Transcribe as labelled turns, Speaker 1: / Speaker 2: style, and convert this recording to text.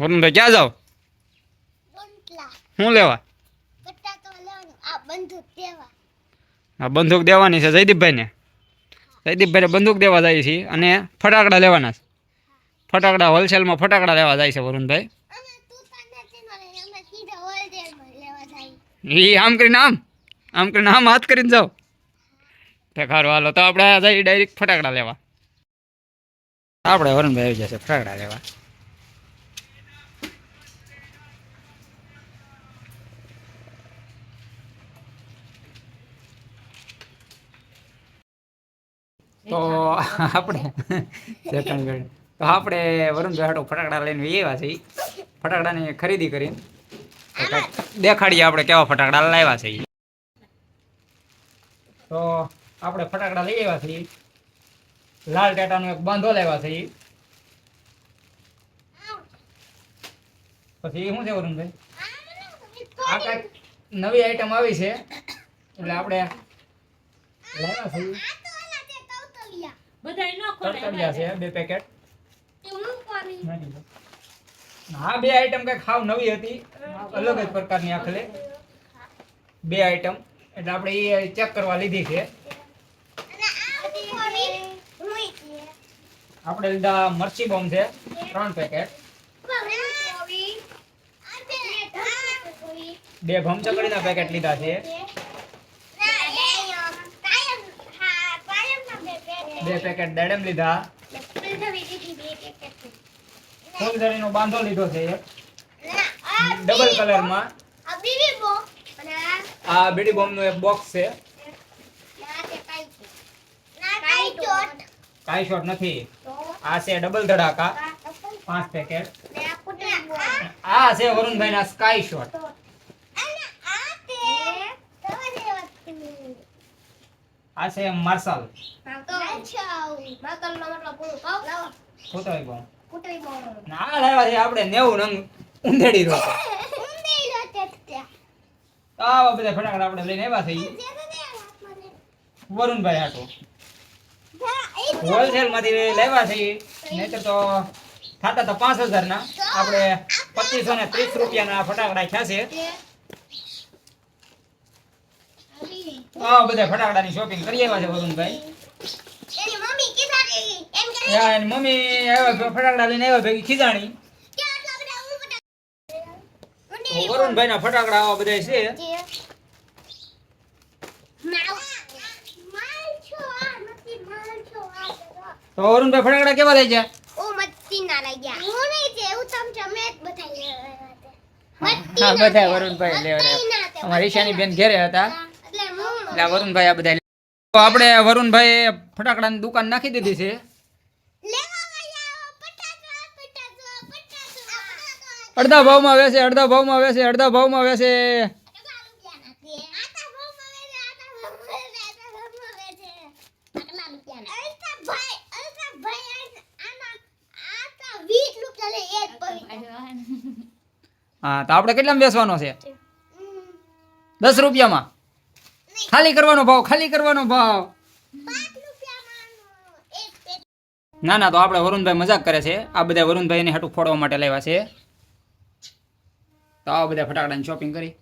Speaker 1: વરુણભાઈ ક્યાં જાઓ? શું લેવા?
Speaker 2: આ બંદૂક
Speaker 1: દેવાની છે જયદીપભાઈને. જયદીપભાઈને બંદૂક દેવા જાય છે અને ફટાકડા લેવાના છે. ફટાકડા હોલસેલમાં ફટાકડા લેવા જાય છે વરુણભાઈ. એ આમ કરીને આમ? આમ કરીને આમ હાથ કરીને જાઓ. તે ખારું હાલો તો આપણે જઈએ ડાયરેક્ટ ફટાકડા લેવા. આપણે વરુણભાઈ આવી જશે ફટાકડા લેવા. તો આપણે સેકન્ડ તો આપણે વરુણભાઈ હાટો ફટાકડા લઈને આવ્યા છે ફટાકડાની ખરીદી કરીને. દેખાડીએ આપણે કેવા ફટાકડા લાવ્યા છે. તો આપણે ફટાકડા લઈ આવ્યા છીએ. લાલ ટેટાનો એક બાંધો લાવ્યા છે. પછી શું છે વરુણભાઈ? આ કાંઈક નવી આઈટમ આવી છે. એટલે આપણે લાવ્યા છે ઈ.
Speaker 3: બધાય ન ખોટાય
Speaker 1: છે બે પેકેટ હા બે આઈટમ કઈ ખાવ નવી હતી. અલગ જ પ્રકારની આખલે. બે આઈટમ એટલે આપણે એ ચેક કરવા લીધી છે. આપણે લીધા મરચી બોમ્બ છે ત્રણ પેકેટ બે ભમચકડીના પેકેટ લીધા છે. બે પેકેટ દેડેમ લીધા. ફૂલઝરીનો બાંધો લીધો છે ડબલ ડબલ કલરમાં આ બીડી બોમ્બનું એક બોક્સ છે. કાઈ શોટ નથી. આ છે ડબલ ધડાકા. પાંચ પેકેટ આ છે વરુણભાઈના સ્કાય શોટ આ છે માર્શલ કોતવાઈ બોમ્બ ના લાવ્યા છે આપણે નેવું નંગ ઉંધેડી રોકે આવા બધા ફટાકડા આપણે લઈને આવ્યા થઈ વરુણભાઈ હાટો હોલસેલમાંથી લેવા છે તો થાતા તો પાંચ હજાર ના આપણે પચીસો ને ત્રીસ રૂપિયાના ફટાકડા થયા છે આ બધા ફટાકડાની શોપિંગ કરી આવ્યા છે વરુણભાઈ.
Speaker 2: એની મમ્મી કીધારી એમ કરે
Speaker 1: યા, એની મમ્મી આવ્યા ફટાકડા લઈને આવ્યા ભેગી ખીજાણી. વરુણભાઈ ના ફટાકડા આવા બધા છે. તો વરુણભાઈ ફટાકડા કેવા લઈ જાય હા બધા વરુણભાઈ લેવા અમારી ઈશાની બેન ઘેરે હતા. એટલે વરુણભાઈ આ બધા આપણે વરુણભાઈ ફટાકડાની દુકાન નાખી દીધી છે. અડધા ભાવમાં વેસે અડધા ભાવમાં વેસે અડધા ભાવમાં વેસે હા, તો આપણે કેટલામાં બેસવાનો છે? દસ રૂપિયામાં? ખાલી કરવાનો ભાવ, ખાલી કરવાનો ભાવ. ના ના, તો આપણે વરુણભાઈ મજાક કરે છે. આ બધા વરુણભાઈને હાટું ફોડવા માટે લાવ્યા છે. તો આ બધા ફટાકડાની શોપિંગ કરી.